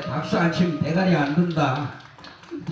박수 안 치면 대가리 안 든다.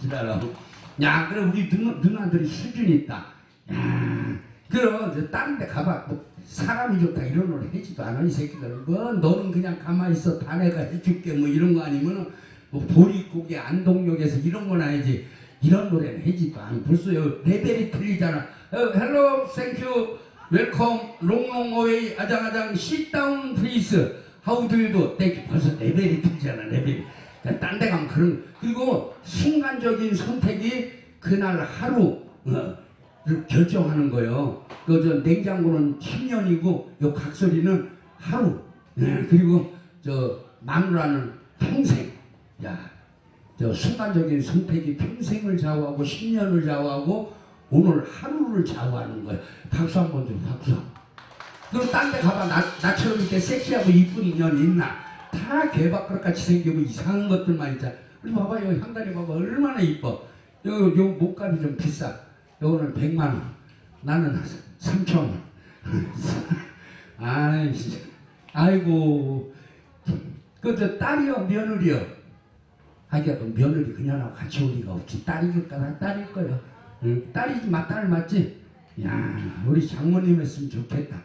지랄하고. 야 그래 우리 누나, 누나들이 수준 있다. 야 그럼 저 다른 데 가봐. 뭐 사람이 좋다 이런 노래 해지도 않아 이 새끼들 뭐 너는 그냥 가만히 있어. 다 내가 해줄게. 뭐 이런 거 아니면은 뭐 보릿고개 안동역에서 이런 거나 해야지. 이런 노래는 해지도 않아. 벌써 요 레벨이 틀리잖아. 어, 헬로 땡큐 웰컴 롱롱 어웨이 아장아장 시다운 플리스 하우 두 유도 땡큐 벌써 레벨이 틀리잖아 레벨이 딴데 가면 그런 그리고 순간적인 선택이 그날 하루 어, 를 결정하는 거예요. 그저 냉장고는 10년이고 요 각설이는 하루. 예, 그리고 저 마누라는 평생. 야, 저 순간적인 선택이 평생을 좌우하고 10년을 좌우하고 오늘 하루를 좌우하는 거예요. 박수 한번좀 박수. 그럼 딴 데 가봐 나, 나처럼 이렇게 섹시하고 이쁜 인연 있나? 다 개밥그릇 같이 생기고 이상한 것들만 있잖아. 우리 봐봐 요 향단이 봐봐 얼마나 이뻐. 요, 요 목감이 좀 비싸. 요거는 100만 원. 나는 3천 원. 아이, 진짜. 아이고. 그저 딸이요, 며느리요. 하기야 그 며느리 그녀하고 같이 올 리가 없지. 딸이니까 딸일 거요. 응? 딸이지 맞 딸 맞지? 야, 우리 장모님 했으면 좋겠다.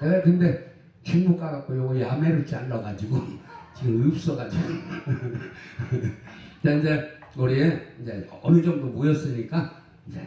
내가 근데 중국 가갖고 요거 야매를 잘라가지고 지금 없어가지고. 자, 이제 우리 이제 어느 정도 모였으니까 이제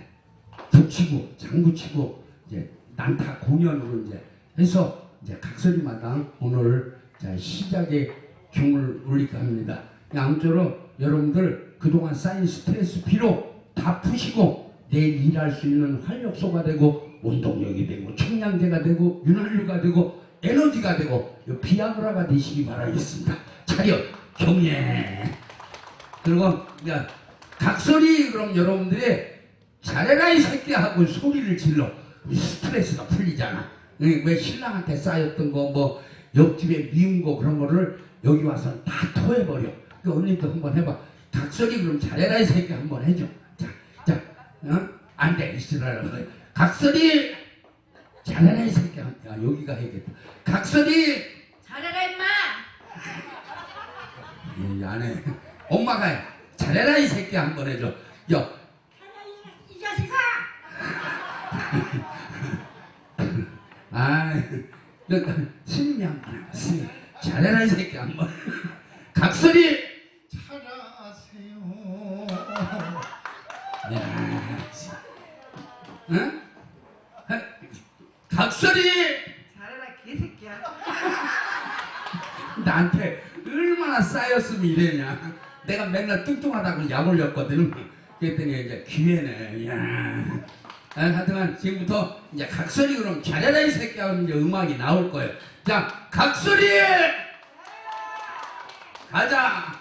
붙이고 장구치고 이제 난타 공연으로 이제 해서 이제 각설이마당 오늘 자 시작의 경을 올릴까 합니다. 아무쪼록 여러분들 그동안 쌓인 스트레스 피로 다 푸시고 내일 일할 수 있는 활력소가 되고 운동력이 되고 청량제가 되고 윤활유가 되고 에너지가 되고 이 비아그라가 되시기 바라겠습니다. 차렷. 경례. 그리고 각설이 그럼 여러분들이 잘해라 이 새끼야 하고 소리를 질러. 스트레스가 풀리잖아. 응, 왜 신랑한테 쌓였던 거 뭐 옆집에 미운 거 그런 거를 여기 와서 다 토해버려. 그 언니도 한번 해봐. 각설이 그럼 잘해라 이 새끼 한번 해줘. 자 자 어? 안 돼 이시라라 각설이 잘해라 이 새끼 야 여기가 해야겠다 각설이 잘해라 임마. 이 안에 엄마가 해. 잘해라 이 새끼 한번 해줘 야 이 자식아. 아, 너 스님이 한번 해봐. 잘해라 이 새끼 한번. 각설이 나한테 얼마나 쌓였으면 이래냐. 내가 맨날 뚱뚱하다고 약 올렸거든. 그랬더니 이제 기회네. 야. 아, 하여튼간 지금부터 이제 각설이 그럼 잘해라 이 새끼야 하면 이제 음악이 나올 거예요. 자, 각설이! 가자!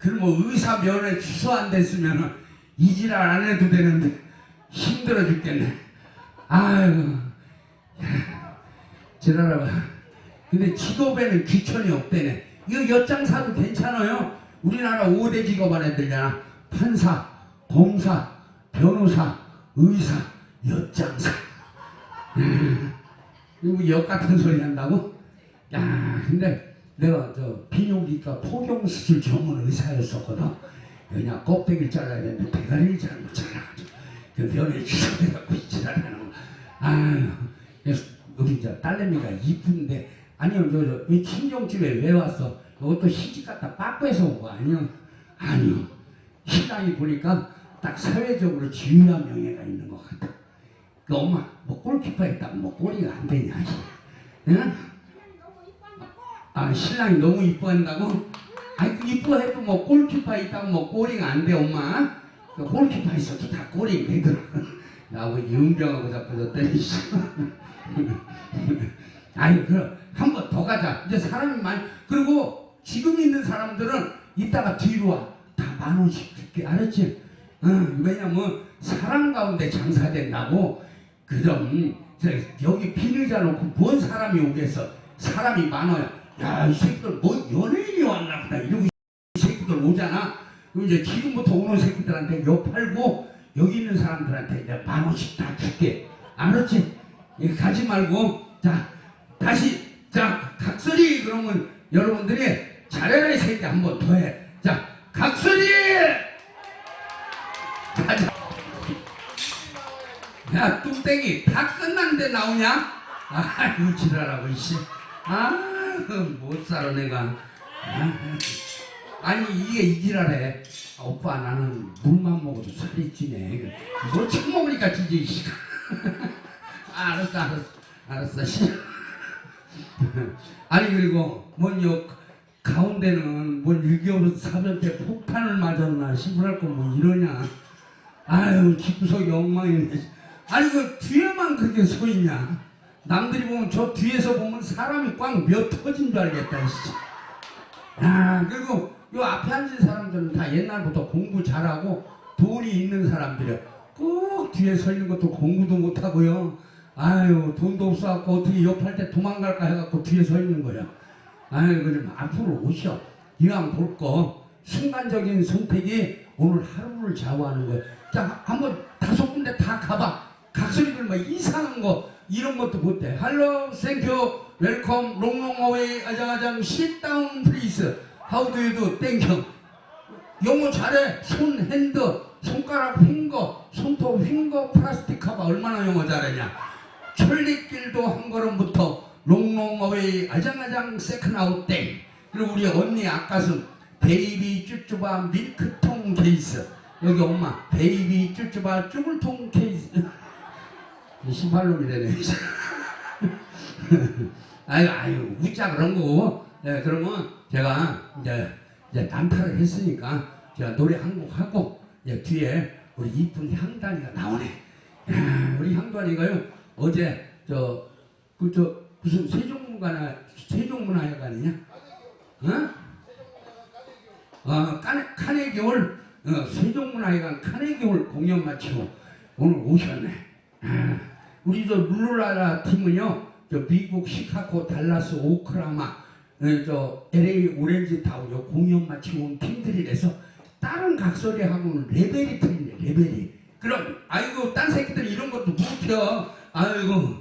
그럼 뭐 의사 면허 취소 안 됐으면 이 지랄 안 해도 되는데 힘들어 죽겠네. 아유, 지랄아. 근데 직업에는 귀천이 없대네. 이거 엿장 사도 괜찮아요. 우리나라 5대 직업 안에 들잖아. 판사, 검사, 변호사, 의사, 엿장사. 음, 이거 엿 같은 소리 한다고? 야, 근데 내가 저 비뇨기과 포경수술 전문 의사였었거든. 그냥 껍데기를 잘라야 되는데 대가리를 잘못 잘라가지고 그 면에 취소돼갖고 지랄하는 거. 아유, 그래서 우리 저 딸내미가 이쁜데 아니요 저 저 이 친정집에 왜 왔어? 이것도 시집 갔다 빠꾸해서 온 거 아니요? 아니요. 신랑이 보니까 딱 사회적으로 지유한 명예가 있는 것 같아. 그 엄마 뭐 골키퍼 했다고 뭐 꼬리가 안 되냐? 응? 아 신랑이 너무 이뻐한다고? 아이 그 이뻐해도 뭐 골키퍼 있다고 뭐 꼬리가 안돼 엄마 그 골키퍼 있어도 다 꼬리 되더라 나보고 연병하고 자꾸 저 때리시 아니 그럼 한 번 더 가자 이제 사람이 많이 그리고 지금 있는 사람들은 이따가 뒤로 와 다 만 원씩 줄게 알았지? 응, 왜냐면 사람 가운데 장사된다고 그럼 저, 여기 비늘자 놓고 뭔 사람이 오겠어? 사람이 많아요. 야, 이 새끼들 뭐 연예인이 왔나 보다. 이러고 이 새끼들 오잖아. 그럼 이제 지금부터 오는 새끼들한테 요 팔고 여기 있는 사람들한테 이제 만 원씩 다 줄게. 알았지? 가지 말고 자 다시 자 각설이 그러면 여러분들이 잘해라 이 새끼 한 번 더 해. 자 각설이 가자. 야 뚱땡이 다 끝났는데 나오냐? 아이고 지랄하고 이씨. 아 못 살아 내가. 아, 아니 이게 이지랄해. 아, 오빠 나는 물만 먹어도 살이 찌네. 뭐 처먹으니까 찌지. 아, 알았어 알았어 알았어 씨. 아니 그리고 뭔요 가운데는 뭔 6.25 사변 때 폭탄을 맞았나 시부랄 거뭐 이러냐 아유 집구석이 엉망이네 아니 그 뒤에만 그렇게 서 있냐 남들이 보면 저 뒤에서 보면 사람이 꽉 몇 터진 줄 알겠다 씨. 아 그리고 요 앞에 앉은 사람들은 다 옛날부터 공부 잘하고 돈이 있는 사람들이야. 꼭 뒤에 서 있는 것도 공부도 못하고요. 아유 돈도 없어갖고 어떻게 옆할 때 도망갈까 해갖고 뒤에 서 있는 거야. 아유 그럼 앞으로 오셔. 이왕 볼 거. 순간적인 선택이 오늘 하루를 좌우하는 거야. 자 한번 다섯 군데 다 가봐 각소리들 막 이상한 거 이런 것도 못해. 할로 땡큐 웰컴 롱롱 어웨이 아장아장 sit 플리즈 하우 두 유도 땡큐 영어 잘해. 손 핸드 손가락 핑거 손톱 핑거 플라스틱 커버 얼마나 영어 잘하냐. 천리길도 한 걸음부터 롱롱 어웨이 아장아장 세컨아웃 땡 그리고 우리 언니 아까은 베이비 쭈쭈바 밀크통 케이스. 여기 엄마 베이비 쭈쭈바 쭈글통 케이스. 이 신발놈이 되네. 아유 아유 웃자 그런 거고 네, 그러면 제가 이제 이제 난타를 했으니까 제가 노래 한 곡 하고 이제 뒤에 우리 이쁜 향단이가 나오네. 야, 우리 향단이가요 어제 저 그 저 무슨 세종문화나 세종문화회관이냐? 어? 어 카네 카네기홀 어, 세종문화회관 카네기홀 공연 마치고 오늘 오셨네. 아, 우리 저 룰루라라 팀은요 저 미국 시카고 달라스 오클라마 어, 저 LA 오렌지 타운 요 공연 마치고 온 팀들이라서 다른 각설이하고는 레벨이 틀리네 레벨이. 그럼 아이고 딴 새끼들 이런 것도 못해요 아이고.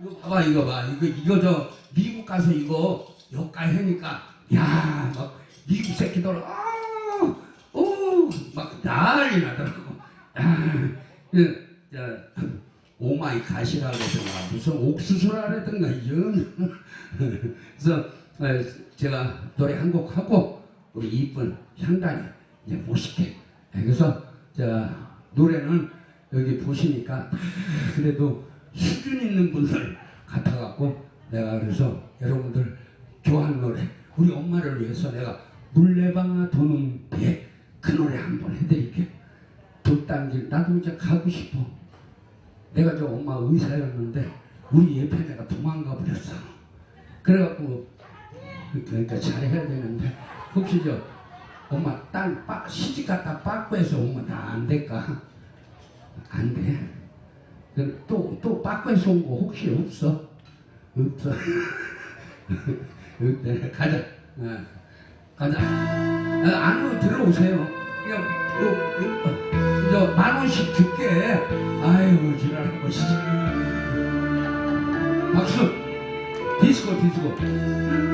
이거 봐봐 이거 봐. 이거 이거 저 미국 가서 이거 여기까지 하니까 야막 미국 새끼들 아오막 난리 나더라고. 아, 그, 저, 오마이 가시라든가 무슨 옥수수라든가 이런 그래서 어, 제가 노래 한 곡 하고 우리 이쁜 향단이 이제 모실게 그래서 저 노래는 여기 보시니까 다 그래도 수준 있는 분들 같아갖고 내가 그래서 여러분들 좋아하는 노래 우리 엄마를 위해서 내가 물레방아 도는 배그 노래 한번 해드릴게 돛단길 나도 이제 가고 싶어 내가 저 엄마 의사였는데 우리 예편애가 도망가 버렸어 그래갖고 그러니까 잘해야 되는데 혹시 저 엄마 딸 빠, 시집 갔다 빠꾸해서 오면 다안 될까? 안 돼. 또, 또 빠꾸해서 온 거 혹시 없어? 없어. 없대. 가자. 어, 가자. 어, 안으로 들어오세요. 그냥, 요, 저만 원씩 줄게. 아유, 지랄하고, 씨. 박수. 디스코, 디스코.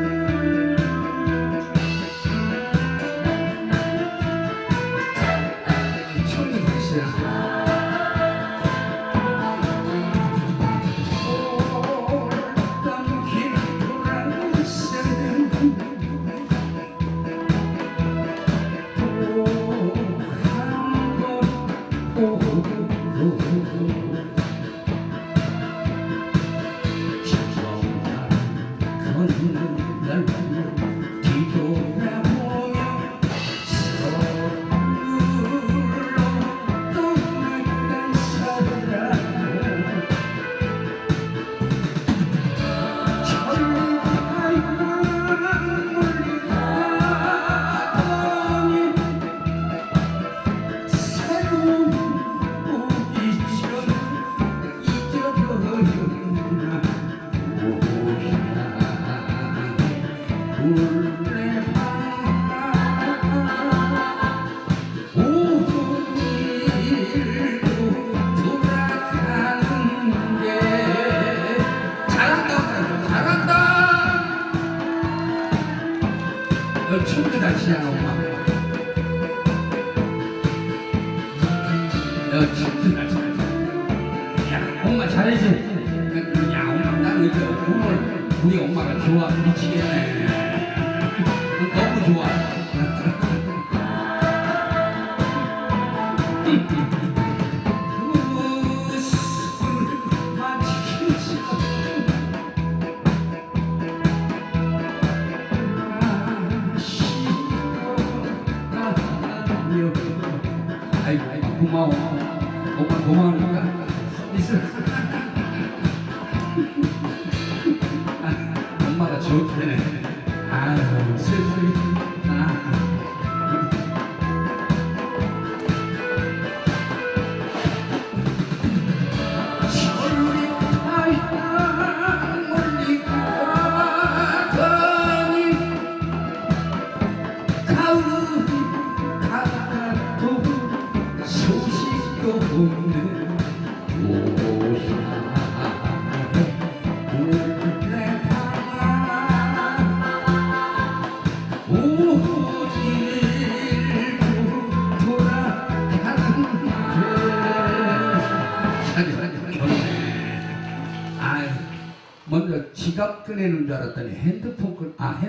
channel. 고마워. 오빠 고마우니까. 꺼내는 줄 알았더니 핸드폰 꺼, 아, 핸드.